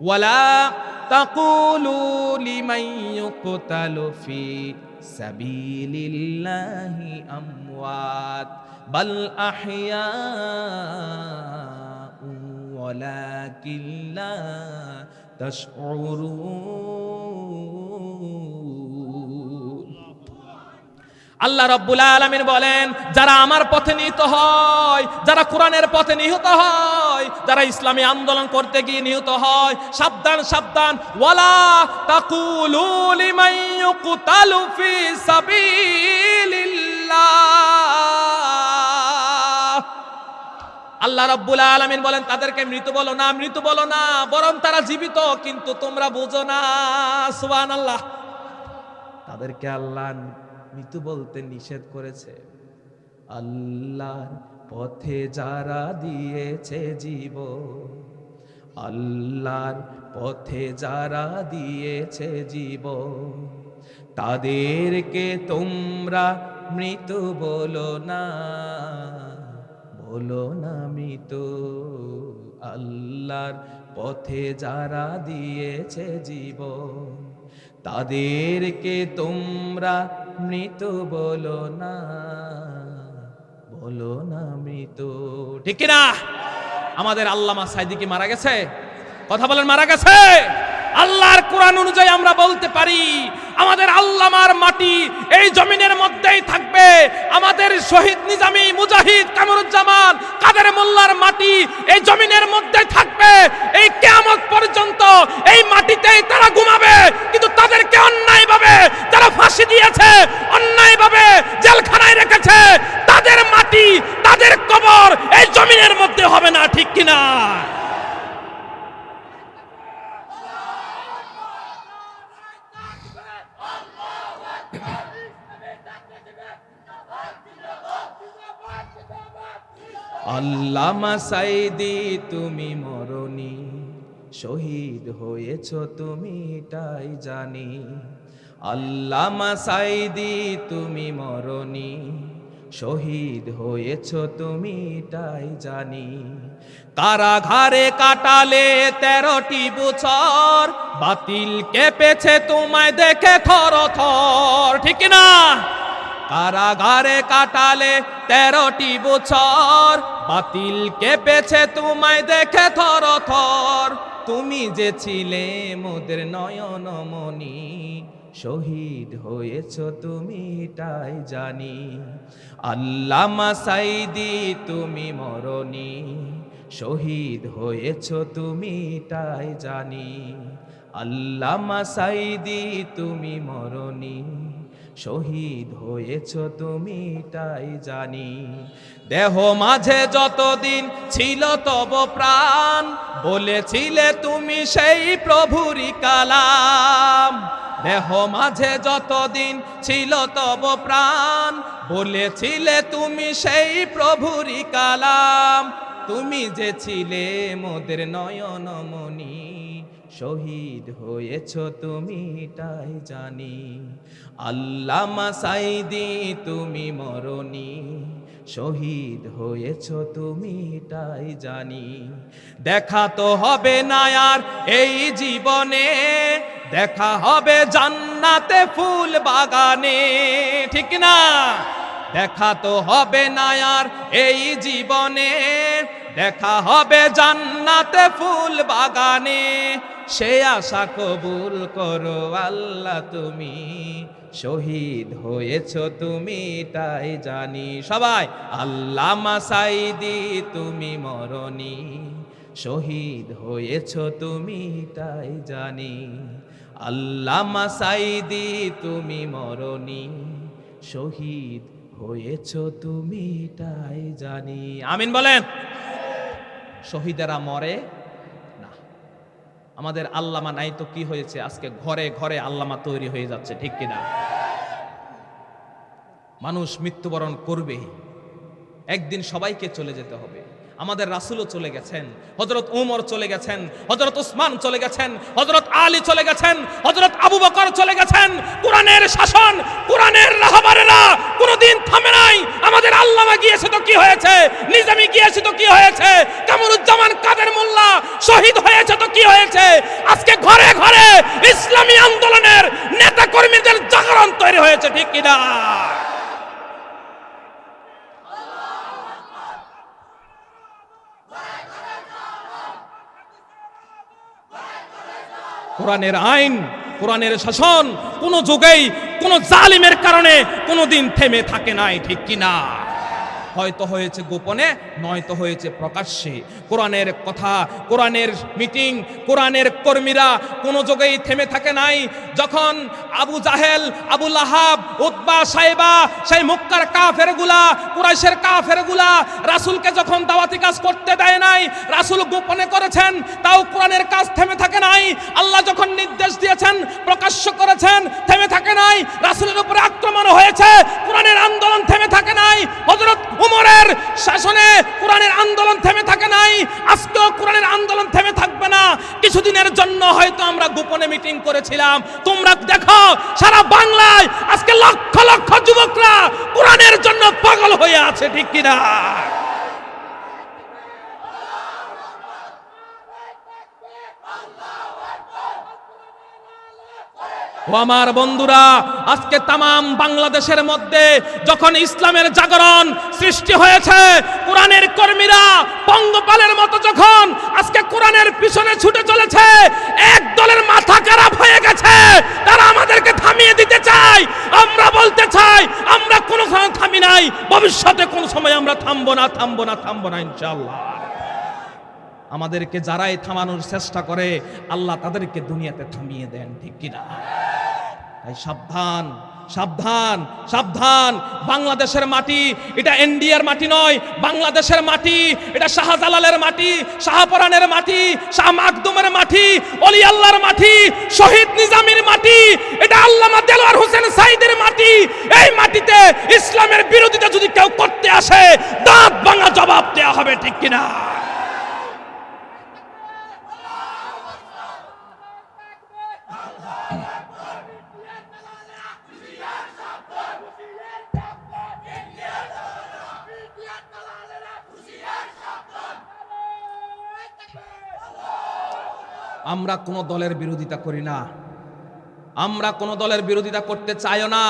ولا تقولوا لمن يقتل في سبيل الله أموات بل أحياء ولكن لا تشعرون. আল্লাহ রব্বুল আলমিন বলেন, যারা আমার পথে নিহত হয়, যারা কোরআনের পথে নিহত হয়, যারা ইসলামী আন্দোলন করতে গিয়ে নিহত হয়, সাবধান সাবধান। ওয়ালা তাকুলু লিমান ইউকতালু ফি সাবিলিল্লাহ। আল্লাহ রাব্বুল আলামিন বলেন, তাদেরকে মৃত বলো না, মৃত বলো না, বরং তারা জীবিত, কিন্তু তোমরা বুঝো না, সুবহানাল্লাহ। তাদেরকে আল্লাহ মৃত্যু বলতে নিষেধ করেছে। আল্লাহর পথে যারা দিয়েছে জীব আল্লাহর পথে যারা দিয়েছে জীব তাদেরকে তোমরা মৃত বলো না বলো না মৃত। আল্লাহর পথে যারা দিয়েছে জীব তাদেরকে তোমরা মৃত বলো না বলো না মৃত্যু ঠিক না আমাদের আল্লামা সাইদি মারা গেছে? কথা বলেন, মারা গেছে? আল্লাহর কোরআন অনুযায়ী আমরা বলতে পারি, আমাদের আল্লামার মাটি এই জমিনের মধ্যেই থাকবে, আমাদের শহীদ নিজামী মুজাহিদ কামরুজ্জামান কাদের মোল্লার মাটি এই জমিনের মধ্যে থাকবে এই কেয়ামত পর্যন্ত এই মাটিতেই তারা ঘুমাবে কিন্তু তাদেরকে অন্যায়ভাবে যারা ফাঁসি দিয়েছে অন্যায়ভাবে জেলখানায় রেখেছে তাদের মাটি তাদের কবর এই জমিনের মধ্যে হবে না ঠিক কিনা আল্লামা সাইদি তুমি মরণি। শহীদ হয়েছ তুমি তাই জানি। আল্লামা সাইদি তুমি মরণি। শহীদ হয়েছ তুমি, তাই জানি। কারাঘারে কাটালে তেরোটি বছর, বাতিল কেঁপেছে তোমায় দেখে থর থর ঠিক না? কারাগারে কাটালে তেরোটি বছর, বাতিল কেঁপেছে তোমায় দেখে থর থর তুমি যে ছিলে মোদের নয়নমণি শহীদ হয়েছ তুমি তাই জানি। আল্লামা সাইদি, তুমি মরণি। শহীদ হয়েছ তুমি তাই জানি। আল্লামা সাইদি, তুমি মরণি। শহীদ হয়েছ তুমি তাই জানি। দেহ মাঝে যতদিন ছিল তব প্রাণ, বলেছিলে তুমি সেই প্রভুরি কালাম। দেহ মাঝে যতদিন ছিল তব প্রাণ। বলেছিলে তুমি সেই প্রভুরি কালাম। তুমি যে ছিলে মোদের নয়নমণি শহীদ হয়েছ তুমি, তাই জানি। আল্লামা সাইদি তুমি মরণি। শহীদ হয়েছ তুমি তাই জানি। দেখা তো হবে না আর এই জীবনে, দেখা হবে জান্নাতে ফুল বাগানে, ঠিক না? দেখা তো হবে না আর এই জীবনে, দেখা হবে জান্নাতে ফুল বাগানে। সে আশা কবুল করো আল্লাহ তুমি। শহীদ হয়েছ তুমি, তাই জানি। সবাই আল্লাহ মাসাইদি তুমি মরণি। শহীদ হয়েছ তুমি, তাই জানি। আল্লাহ মাসাইদি তুমি মরণি। শহীদ হয়েছ তুমি, তাই জানি। আমিন বলেন। শহীদেরা মরে আমাদের আল্লামা নাই তো কি হয়েছে? আজকে ঘরে ঘরে আল্লামা তৈরি হয়ে যাচ্ছে, ঠিক কিনা? মানুষ মৃত্যুবরণ করবে একদিন সবাইকে চলে যেতে হবে। আমাদের রাসুলও চলে গেছেন হজরত উমর চলে গেছেন হজরত উসমান চলে গেছেন হজরত আলী চলে গেছেন হজরত আবু বকর চলে গেছেন। কোরআনের শাসন, কোরআনের রাহবারেরা কোনোদিন থামে আমাদের আল্লামা গিয়েছে তো কি হয়েছে? নিজামি গিয়েছে তো কি হয়েছে? কামরুজ্জামান কাদের মোল্লা শহীদ হয়েছে তো কি হয়েছে? আজকে ঘরে ঘরে ইসলামী আন্দোলনের নেতা কর্মীদের জাগরণ তৈরি হয়েছে, ঠিক কিনা? কোরআনের আইন, কোরআনের শাসন কোন যুগেই কোন জালিমের কারণে কোনোদিন থেমে থাকে নাই, ঠিক কিনা? হয়তো হয়েছে গোপনে, নয়তো হয়েছে প্রকাশ্যে। কোরআনের কথা, কোরআনের মিটিং, কোরআনের কর্মীরা কোনো যোগেই থেমে থাকে নাই। যখন আবু জাহেল, আবু লাহাব, উতবা, সাইবা, সেই মুক্কার কাফেরগুলা, কুরাইশের কাফেরগুলা রাসূলকে যখন দাওয়াতি কাজ করতে দেয় নাই, রাসূল গোপনে করেছেন, তাও কোরআনের কাজ থেমে থাকে নাই। আল্লাহ যখন নির্দেশ দিয়েছেন, প্রকাশ্য করেছেন, থেমে থাকে নাই। রাসূলের উপরে আক্রমণ হয়েছে, কোরআনের আন্দোলন থেমে থাকে নাই। হযরত উমরের শাসনে কোরআনের আন্দোলন থেমে থাকে নাই। আজকেও কোরআনের আন্দোলন থেমে থাকবে না। কিছুদিনের জন্য হয়তো আমরা গোপনে মিটিং করেছিলাম। তোমরা দেখো, সারা বাংলায় আজকে লক্ষ লক্ষ যুবকরা কোরআনের জন্য পাগল হয়ে আছে, ঠিক কিনা? ও আমার বন্ধুরা, আজকে তামাম বাংলাদেশের মধ্যে যখন ইসলামের জাগরণ সৃষ্টি হয়েছে, কোরআনের কর্মীরা পঙ্গপালের মতো যখন আজকে কোরআনের পিছনে ছুটে চলেছে, এক দলের মাথা খারাপ হয়ে গেছে। তারা আমাদেরকে থামিয়ে দিতে চায়, আমরা বলতে চাই, আমরা কোনো সময় থামি নাই, ভবিষ্যতে কোন সময় আমরা থামবো না থামবো না থামবো না, ইনশাআল্লাহ। আমাদেরকে যারাই থামানোর চেষ্টা করে, আল্লাহ তাদেরকে দুনিয়াতে থামিয়ে দেন, ঠিক কিনা? তাই সাবধান সাবধান সাবধান। বাংলাদেশের মাটি, এটা এনডিআর মাটি নয়, বাংলাদেশের মাটি, এটা শাহজালালের মাটি, শাহপরানের মাটি, শাহ মাকদুমের মাটি, অলি আল্লাহর মাটি, শহীদ নিজামীর মাটি, এটা আল্লামা দেলোয়ার হোসেন সাইদের মাটি। এই মাটিতে ইসলামের বিরোধিতা যদি কেউ করতে আসে, দাঁত ভাঙা জবাব দেওয়া হবে ঠিক কিনা? আমরা কোনো দলের বিরোধিতা করি না। আমরা কোনো দলের বিরোধিতা করতে চাইও না।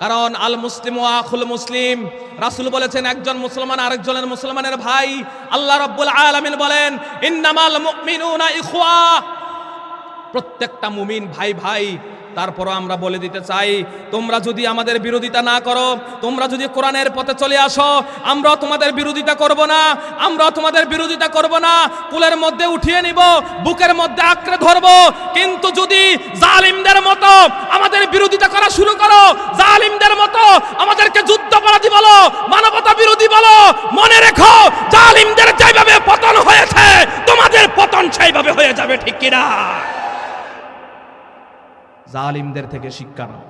কারণ আল মুসলিম ও আখুল মুসলিম, রাসুল বলেছেন, একজন মুসলমান আরেকজনের মুসলমানের ভাই। আল্লাহ রব্বুল আলমিন বলেন, ইন্নামাল মুমিনুনা ইখওয়া। প্রত্যেকটা মুমিন ভাই ভাই তারপরও আমরা বলে দিতে চাই, তোমরা যদি আমাদের বিরোধিতা না করো, তোমরা যদি কোরআনের পথে চলে আসো, আমরাও তোমাদের বিরোধিতা করব না, আমরাও তোমাদের বিরোধিতা করব না, কুলের মধ্যে উঠিয়ে নিব, বুকের মধ্যে আঁকড়ে ধরব, কিন্তু যদি জালিমদের মতো আমাদের বিরোধিতা করা শুরু করো, জালিমদের মতো আমাদেরকে যুদ্ধপরাধী বলো, মানবতা বিরোধী বলো, মনে রেখো, জালিমদের যেভাবে পতন হয়েছে, তোমাদের পতন সেইভাবে হয়ে যাবে, ঠিক কিনা? জালিমদের থেকে শিক্ষা নাও।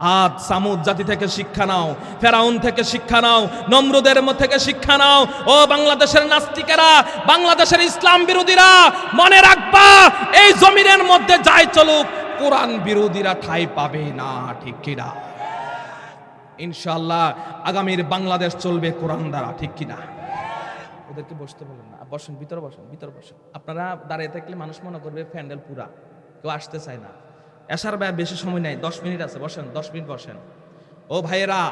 আদ, সামুদ জাতি থেকে শিক্ষা নাও, ফেরাউন থেকে শিক্ষা নাও, নমরুদের মধ্যে থেকে শিক্ষা নাও। ও বাংলাদেশের নাস্তিকেরা, বাংলাদেশের ইসলাম বিরোধীরা, মনে রাখবা, এই জমিনের মধ্যে যাই চলুক, কোরআন বিরোধীরা ঠাই পাবে না, ঠিক কিনা? ইনশাল্লাহ আগামীর বাংলাদেশ চলবে কোরআন দ্বারা, ঠিক কিনা? ওদেরকে বসতে বলেন না। বসেন, ভিতরে বসেন ভিতরে বসেন। আপনারা দাঁড়িয়ে থাকলে মানুষ মনে করবে, প্যান্ডেল পুরা। কেউ আসতে চায় না। আসার ব্যয় বেশি সময় নাই, দশ মিনিট আছে, বসেন, দশ মিনিট বসেন। ও ভাইয়েরা,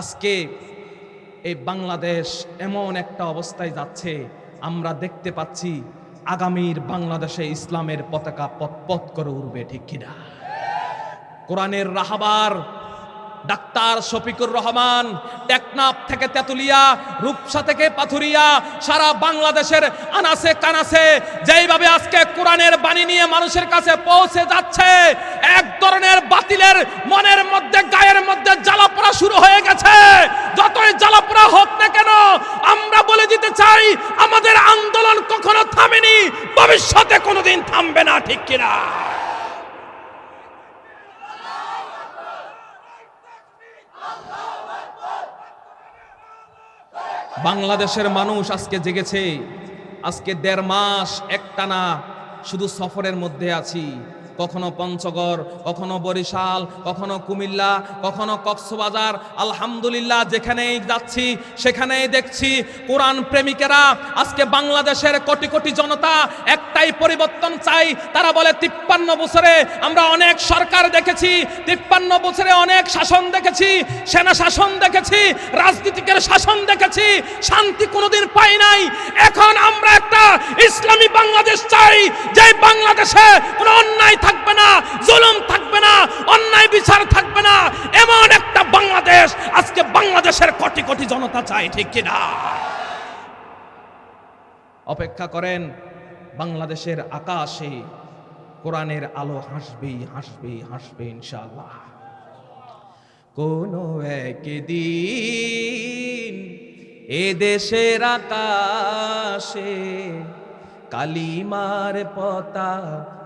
আজকে এই বাংলাদেশ এমন একটা অবস্থায় যাচ্ছে, আমরা দেখতে পাচ্ছি আগামীর বাংলাদেশে ইসলামের পতাকা পথ পথ করে উঠবে ঠিক কিনা? কোরআনের রাহাবার ডাক্তার শফিকুর রহমান, টেকনাফ থেকে তেতুলিয়া, রূপসা থেকে পাথুরিয়া, সারা বাংলাদেশের আনাসে কানাসে যেইভাবে আজকে কোরআনের বাণী নিয়ে মানুষের কাছে পৌঁছে যাচ্ছে, এক ধরনের বাতিলের মনের মধ্যে, গায়ের মধ্যে জ্বালাপোড়া শুরু হয়ে গেছে। যতই জ্বালাপোড়া হোক না কেন, আমরা বলে দিতে চাই, আমাদের আন্দোলন কখনো থামেনি, ভবিষ্যতে কোনোদিন থামবে না, ঠিক কিনা? বাংলাদেশের মানুষ আজকে জেগেছে। আজকে দেড় মাস একটানা শুধু সফরের মধ্যে আছি। কখনো পঞ্চগড়, কখনো বরিশাল, কখনো কুমিল্লা, কখনো কক্সবাজার। আলহামদুলিল্লাহ, যেখানেই যাচ্ছি, সেখানেই দেখছি কোরআন প্রেমিকেরা আজকে বাংলাদেশের কোটি কোটি জনতা একটাই পরিবর্তন চাই। তারা বলে, তিপ্পান্ন বছরে আমরা অনেক সরকার দেখেছি, তিপ্পান্ন বছরে অনেক শাসন দেখেছি, সেনা শাসন দেখেছি, রাজনীতিকের শাসন দেখেছি, শান্তি কোনোদিন পাই নাই। এখন আমরা একটা ইসলামী বাংলাদেশ চাই যে বাংলাদেশে কোনো অন্যায় থাকবে না, জুলুম থাকবে না, অন্যায় বিচার থাকবে না। এমন একটা বাংলাদেশ, আজকে বাংলাদেশের কোটি কোটি জনতা চায়, ঠিক কিনা অপেক্ষা করেন, বাংলাদেশের আকাশে কোরআনের আলো হাসবেই হাসবেই, হাসবে ইনশাআল্লাহ। কোনো একদিন এ দেশের আকাশে কালিমার পতাকা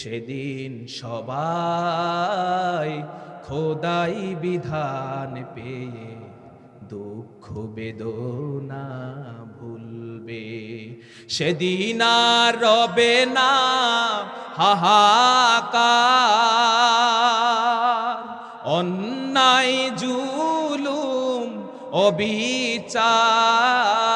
সেদিন সবাই খোদাই বিধান পেয়ে দুঃখ বেদনা ভুলবে। সেদিন আর রবে না হাহাকার। অন্যায় জুলুম, অবিচার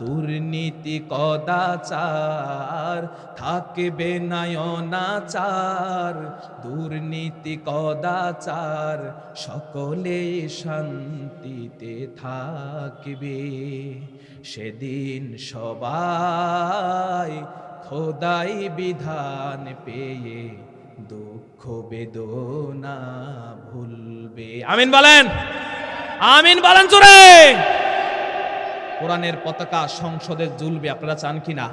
দুর্নীতি কদাচার, থাকবে না অনাচার দুর্নীতি কদাচার, সকলে শান্তিতে থাকবে। সেদিন সবাই খোদাই বিধান পেয়ে দুঃখ বেদনা ভুলবে। আমিন বলেন। আমিন বলেন জোরে। কোরআনের পতাকা সংসদে ঝুলবে, আপনারা চান কিনা?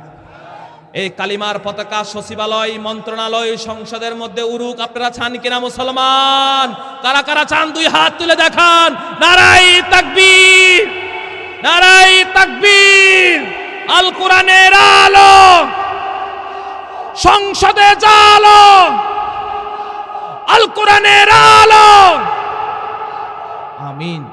এই কালিমার পতাকা সচিবালয়, মন্ত্রণালয়, সংসদের মধ্যে উরুক আপনারা চান কিনা মুসলমান? কারা কারা চান, দুই হাত তুলে দেখান। নারাই তাকবীর নারাই তাকবীর। আল কোরআনের আলো সংসদে জালো আল কোরআনের আলো আমিন।